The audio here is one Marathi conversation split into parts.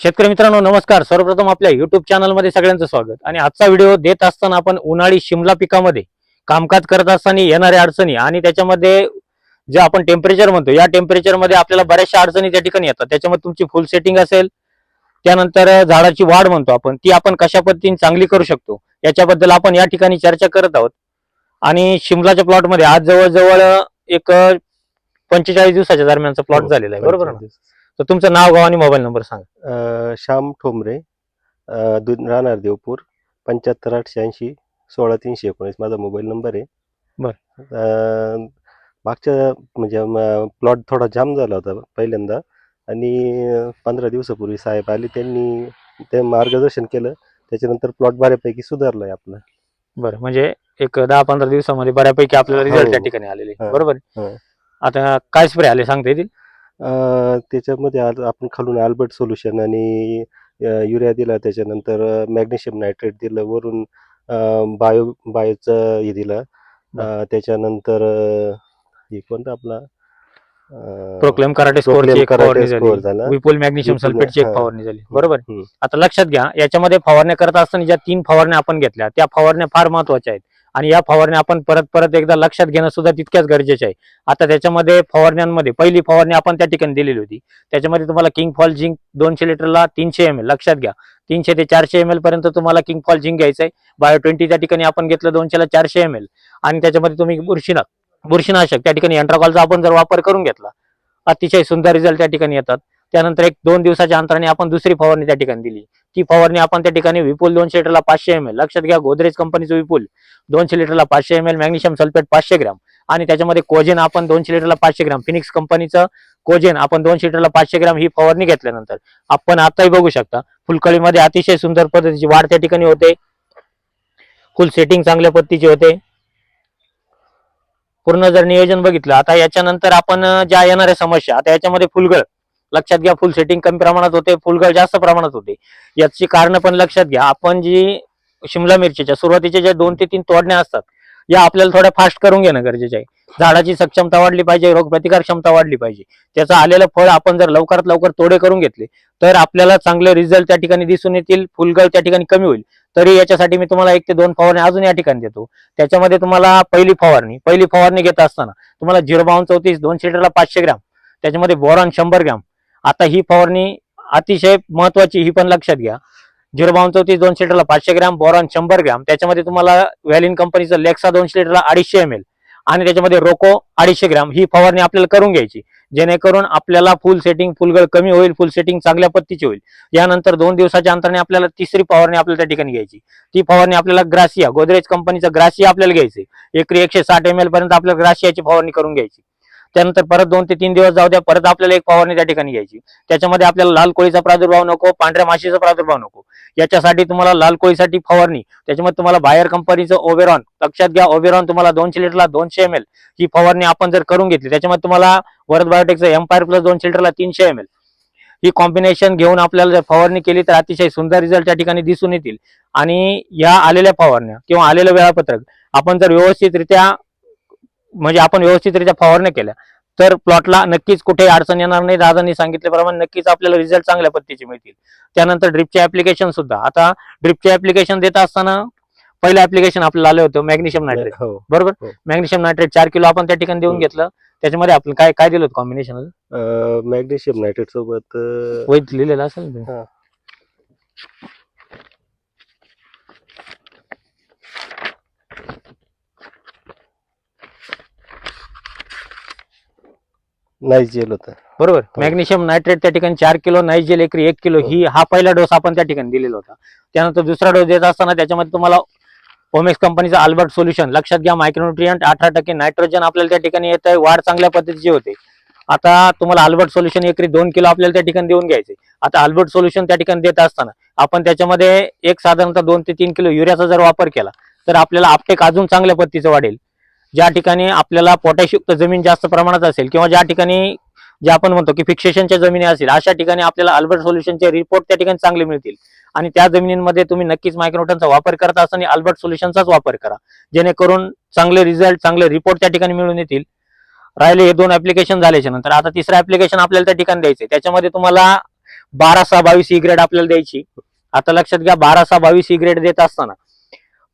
शेतकरी मित्रांनो नमस्कार. सर्वप्रथम आपल्या युट्यूब चॅनलमध्ये सगळ्यांचं स्वागत. आणि आजचा व्हिडिओ देत असताना आपण उन्हाळी शिमला पिकामध्ये कामकाज करत असताना येणाऱ्या अडचणी आणि त्याच्यामध्ये जे आपण टेम्परेचर म्हणतो या टेम्परेचरमध्ये आपल्याला बऱ्याचशा अडचणी त्या ठिकाणी येतात. त्याच्यामध्ये तुमची फुल सेटिंग असेल त्यानंतर झाडाची वाढ म्हणतो आपण ती आपण कशा पद्धतीने चांगली करू शकतो याच्याबद्दल आपण या ठिकाणी चर्चा करत आहोत. आणि शिमलाच्या प्लॉटमध्ये आज जवळजवळ एक पंचेचाळीस दिवसाच्या दरम्यानचा प्लॉट हो, झालेला आहे. बरोबर ना? तर तुमचं नाव गाव आणि मोबाईल नंबर सांगा अं, श्याम ठोंबरे अं, दु- राहणार देवपूर पंच्याहत्तर आठशे ऐंशी सोळा तीनशे एकोणीस माझा मोबाईल नंबर आहे बर. अं, मागच्या म्हणजे प्लॉट थोडा जाम झाला होता पहिल्यांदा आणि पंधरा दिवसापूर्वी साहेब आले त्यांनी ते मार्गदर्शन केलं त्याच्यानंतर प्लॉट बऱ्यापैकी सुधारलाय आपला बरं म्हणजे एक दहा पंधरा दिवसामध्ये बऱ्यापैकी आपल्याला रिझल्ट हो. त्या ठिकाणी आलेले हा. बरोबर आहे? हा. आता काय स्प्रे आले सांगता येतील त्याच्यामध्ये आज आपण खालून अल्बर्ट सोल्युशन आणि युरिया दिला त्याच्यानंतर मॅग्नेशियम नायट्रेट दिलं वरून बायो बायोचं हे दिलं त्याच्यानंतर हे कोणतं आपला प्रोक्लेम कराटे score झाली. विपुल मॅग्नेशियम सल्फेटची एक. फवारणी झाली बरोबर. आता लक्षात घ्या याच्यामध्ये फवारण्या करत असताना ज्या तीन फवारण्या आपण घेतल्या त्या फवारण्या फार महत्त्वाच्या आहेत आणि या फवारण्या आपण परत परत एकदा लक्षात घेणं सुद्धा तितक्याच गरजेचे आहे. आता त्याच्यामध्ये फवारण्यांमध्ये पहिली फवारणी आपण त्या ठिकाणी दिलेली होती. त्याच्यामध्ये तुम्हाला किंग फॉल झिंक दोनशे लिटरला तीनशे एम एल लक्षात घ्या. तीनशे ते चारशे एम एल पर्यंत तुम्हाला किंग फॉल झिंक घ्यायचं आहे. बायो ट्वेंटी त्या ठिकाणी आपण घेतलं दोनशेला चारशे एम एल आणि त्याच्यामध्ये तुम्ही बुरशीना बुरशीनाशक त्या ठिकाणी एंट्राकॉलचा आपण जर वापर करून घेतला अतिशय सुंदर रिझल्ट त्या ठिकाणी येतात. त्यानंतर एक दोन दिवसाच्या अंतराने आपण दुसरी फवारणी त्या ठिकाणी दिली. ती फवारणी आपण त्या ठिकाणी विपुल दोनशे लिटरला पाचशे एम एल लक्षात घ्या गोदरेज कंपनीचं विपुल दोनशे लिटरला पाचशे एम एल मॅग्नेशियम सल्फेट पाचशे ग्राम. आणि त्याच्यामध्ये कोजेन आपण दोनशे लिटरला पाचशे ग्राम. फिनिक्स कंपनीचं कोजेन आपण दोनशे लिटरला पाचशे ग्राम ही फवारणी घेतल्यानंतर. आपण आताही बघू शकता फुलकळीमध्ये अतिशय सुंदर पद्धतीची वाढ त्या ठिकाणी होते. फुल सेटिंग चांगल्या पद्धतीची होते. पूर्ण जर नियोजन बघितलं आता याच्यानंतर आपण ज्या येणाऱ्या समस्या आता याच्यामध्ये फुलगळ. लक्षात घ्या फुल सेटिंग कमी प्रमाणात होते फुलगळ जास्त प्रमाणात होते. याची कारण पण लक्षात घ्या. आपण जी शिमला मिरचीच्या सुरुवातीच्या ज्या दोन ते तीन तोडण्या असतात या आपल्याला थोड्या फास्ट करून घेणं गरजेचं आहे. झाडाची सक्षमता वाढली पाहिजे रोगप्रतिकार क्षमता वाढली पाहिजे. त्याचं आलेलं फळ आपण जर लवकरात लवकर तोडे करून घेतले तर आपल्याला चांगले रिझल्ट त्या ठिकाणी दिसून येतील फुलगळ त्या ठिकाणी कमी होईल. तरी याच्यासाठी मी तुम्हाला एक ते दोन फवारणी अजून या ठिकाणी देतो. त्याच्यामध्ये तुम्हाला पहिली फवारणी पहिली फवारणी घेत असताना तुम्हाला झिरो बावन चौतीस दोनशे लिटरला पाचशे ग्रॅम त्याच्यामध्ये बोरॉन शंभर ग्राम आता ही फवारणी अतिशय महत्वाची ही पण लक्षात घ्या. झिरो बावन चौतीस दोनशे लिटरला पाचशे ग्राम बोरॉन शंभर ग्राम त्याच्यामध्ये तुम्हाला व्हॅलिन कंपनीचं लेक्सा दोनशे लिटरला अडीचशे एम एल आणि त्याच्यामध्ये रोको अडीचशे ग्राम ही फवारणी आपल्याला करून घ्यायची. जेणेकरून आपल्याला फुल सेटिंग फुलगळ कमी होईल फुल सेटिंग चांगल्या पद्धतीची होईल. यानंतर दोन दिवसाच्या अंतराने आपल्याला तिसरी फवारणी आपल्याला त्या ठिकाणी घ्यायची. ती फवारणी आपल्याला ग्रासिया गोदरेज कंपनीचं ग्रासिया आपल्याला घ्यायची एकरी एकशे साठ एम एल पर्यंत आपल्याला ग्रासियाची फवारणी करून घ्यायची. त्यानंतर परत दोन ते तीन दिवस जाऊ द्या परत आपल्याला एक फवारणी त्या ठिकाणी घ्यायची. त्याच्यामध्ये आपल्याला लाल कोळीचा प्रादुर्भाव नको पांढऱ्या माशीचा प्रादुर्भाव नको. याच्यासाठी तुम्हाला लाल कोळीसाठी फवारणी. त्याच्यामध्ये तुम्हाला बायर कंपनीचं ओबेरॉन लक्षात घ्या ओबेरॉन तुम्हाला दोनशे लिटरला दोनशे एम एल ही फवारणी आपण जर करून घेतली त्याच्यामध्ये तुम्हाला वरद बायोटेकचं एम्पायर प्लस दोनशे लिटरला तीनशे एम एल ही कॉम्बिनेशन घेऊन आपल्याला जर फवारणी केली तर अतिशय सुंदर रिझल्ट त्या ठिकाणी दिसून येतील. आणि या आलेल्या फवारण्या किंवा आलेलं वेळापत्रक आपण जर व्यवस्थितरित्या म्हणजे आपण व्यवस्थितरित्या फवारण्या केल्या. तर प्लॉटला नक्कीच कुठे अडचण येणार नाही. दादांनी सांगितल्याप्रमाणे नक्कीच आपल्याला रिझल्ट चांगल्या पद्धतीचे मिळतील. त्यानंतर ड्रिपचे ऍप्लिकेशन सुद्धा. आता ड्रिपचे ऍप्लिकेशन देत असताना पहिलं ऍप्लिकेशन आपल्याला आलं होतं मॅग्नेशियम नायट्रेट हो. बरोबर? हो. मॅग्नेशियम नायट्रेट चार किलो आपण त्या ठिकाणी देऊन हो. घेतलं. त्याच्यामध्ये आपण काय काय दिलं होतं कॉम्बिनेशन मॅग्नेशियम नायट्रेट सोबत लिहिलेलं असेल ना ते? हा. नाही जेल होतं. बरोबर. मॅग्नेशियम नायट्रेट त्या ठिकाणी चार किलो नायजेल एकरी एक किलो ही. हा पहिला डोस आपण त्या ठिकाणी दिलेला होता. त्यानंतर दुसरा डोस देत असताना त्याच्यामध्ये तुम्हाला ओमेक्स कंपनीचं अल्बर्ट सोल्युशन. लक्षात घ्या मायक्रोन्युट्रियंट अठरा टक्के नायट्रोजन आपल्याला त्या ठिकाणी येत आहे वाढ चांगल्या पद्धतीची होते. आता तुम्हाला अल्बर्ट सोल्युशन एकरी दोन किलो आपल्याला त्या ठिकाणी देऊन घ्यायचे आता अल्बर्ट सोल्युशन त्या ठिकाणी देत असताना आपण त्याच्यामध्ये एक साधारणतः दोन ते तीन किलो युरियाचा जर वापर केला तर आपल्याला आपटेक अजून चांगल्या पद्धतीचं वाढेल. ज्या ठिकाणी आपल्याला पोटॅशयुक्त जमीन जास्त प्रमाणात असेल किंवा ज्या ठिकाणी जे आपण म्हणतो की फिक्सेशनच्या जमिनी असतील अशा ठिकाणी आपल्याला अल्बर्ट सोल्युशनचे रिपोर्ट त्या ठिकाणी चांगले मिळतील. आणि त्या जमिनींमध्ये तुम्ही नक्कीच मायक्रोटनचा वापर करत असताना अल्बर्ट सोल्युशनचाच वापर करा. जेणेकरून चांगले रिझल्ट चांगले रिपोर्ट त्या ठिकाणी मिळून येतील. राहिले हे दोन ऍप्लिकेशन झाल्याच्यानंतर आता तिसरं ऍप्लिकेशन आपल्याला त्या ठिकाणी द्यायचे त्याच्यामध्ये तुम्हाला बारा सहा बावीस e ई ग्रेड आपल्याला द्यायची. आता लक्षात घ्या बारा सहा बावीस e ई ग्रेड देत असताना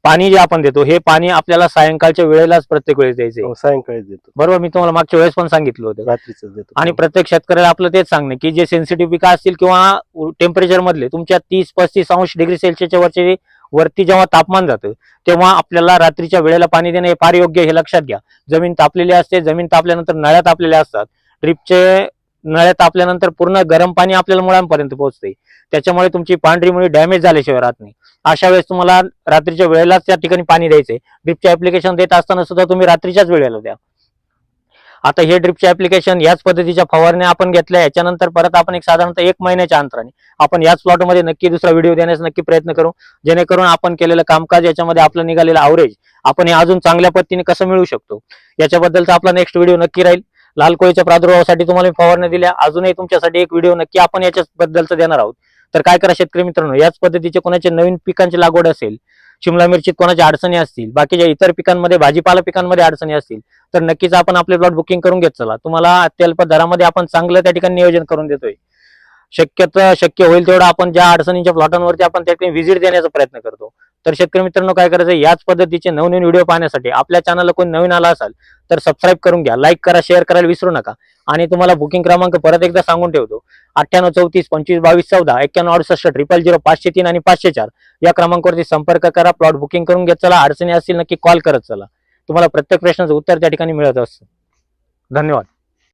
पाणी जे आपण देतो हे पाणी आपल्याला सायंकाळच्या वेळेलाच प्रत्येक वेळेस द्यायचे. हो, सायंकाळी देतो. बरोबर मी तुम्हाला मागच्या वेळेस पण सांगितलं होतं. रात्रीच देतो. आणि प्रत्येक शेतकऱ्याला आपलं तेच सांगणं की जे सेन्सिटिव्ह पिकं असतील किंवा टेम्परेचर मधले तुमच्या तीस पस्तीस अंश डिग्री सेल्सिअसच्या वरचे वरती जेव्हा तापमान जातं तेव्हा आपल्याला रात्रीच्या वेळेला पाणी देणं हे फार योग्य हे लक्षात घ्या. जमीन तापलेली असते जमीन तापल्यानंतर नळ्या तापलेल्या असतात. ड्रिपचे नळ्यात तापल्यानंतर पूर्ण गरम पाणी आपल्याला मुळांपर्यंत पोहोचते त्याच्यामुळे तुमची पांढरी मुळी डॅमेज झाल्याशिवाय राहत नाही. अशा वेळेस तुम्हाला रात्रीच्या वेळेलाच त्या ठिकाणी पाणी द्यायचंय. ड्रिपचे ऍप्लिकेशन देत असताना सुद्धा तुम्ही रात्रीच्याच वेळेला द्या. आता हे ड्रिपचे ऍप्लिकेशन याच पद्धतीच्या फवारण्या आपण घेतल्या याच्यानंतर परत आपण एक साधारणतः एक महिन्याच्या अंतराने आपण याच प्लॉटमध्ये नक्की दुसरा व्हिडिओ देण्यास नक्की प्रयत्न करू. जेणेकरून आपण केलेलं कामकाज याच्यामध्ये आपलं निघालेलं आवरेज आपण हे अजून चांगल्या पद्धतीने कसं मिळू शकतो? याच्याबद्दलचा आपला नेक्स्ट व्हिडिओ नक्की राहील. लाल कोळीच्या प्रादुर्भावासाठी तुम्हाला मी फवारण्या दिल्या. अजूनही तुमच्यासाठी एक व्हिडिओ नक्की आपण याच्याबद्दलचं देणार आहोत. तर काय करा शेतकरी मित्रांनो याच पद्धतीचे कोणाचे नवीन पिकांची लागवड असेल शिमला मिरचीत कोणाच्या अडचणी असतील बाकीच्या इतर पिकांमध्ये भाजीपाला पिकांमध्ये अडचणी असतील तर नक्कीच आपण आपले प्लॉट बुकिंग करून घेत चला. तुम्हाला अत्यल्प दरामध्ये आपण चांगलं त्या ठिकाणी नियोजन करून देतोय. शक्यत शक्य होईल तेवढं आपण ज्या अडचणींच्या प्लॉटांवरती आपण त्या ठिकाणी व्हिजिट देण्याचा प्रयत्न करतो. तर शेतकरी मित्रांनो काय करायचं याच पद्धतीचे नवनवीन व्हिडिओ पाहण्यासाठी आपल्या चॅनलला कोणी नवीन आला असाल तर सबस्क्राईब करून घ्या. लाईक करा शेअर करायला विसरू नका. आणि तुम्हाला बुकिंग क्रमांक परत एकदा सांगून ठेवतो. अठ्ठ्याण्णव चौतीस पंचवीस बावीस चौदा एक्क्याण्णव अडुसष्ट ट्रिपल झिरो पाचशे तीन आणि पाचशे चार या क्रमांकावरती संपर्क करा. प्लॉट बुकिंग करून घेत चला. अडचणी असतील नक्की कॉल करत चला. तुम्हाला प्रत्येक प्रश्नाचं उत्तर त्या ठिकाणी मिळत असतं. धन्यवाद.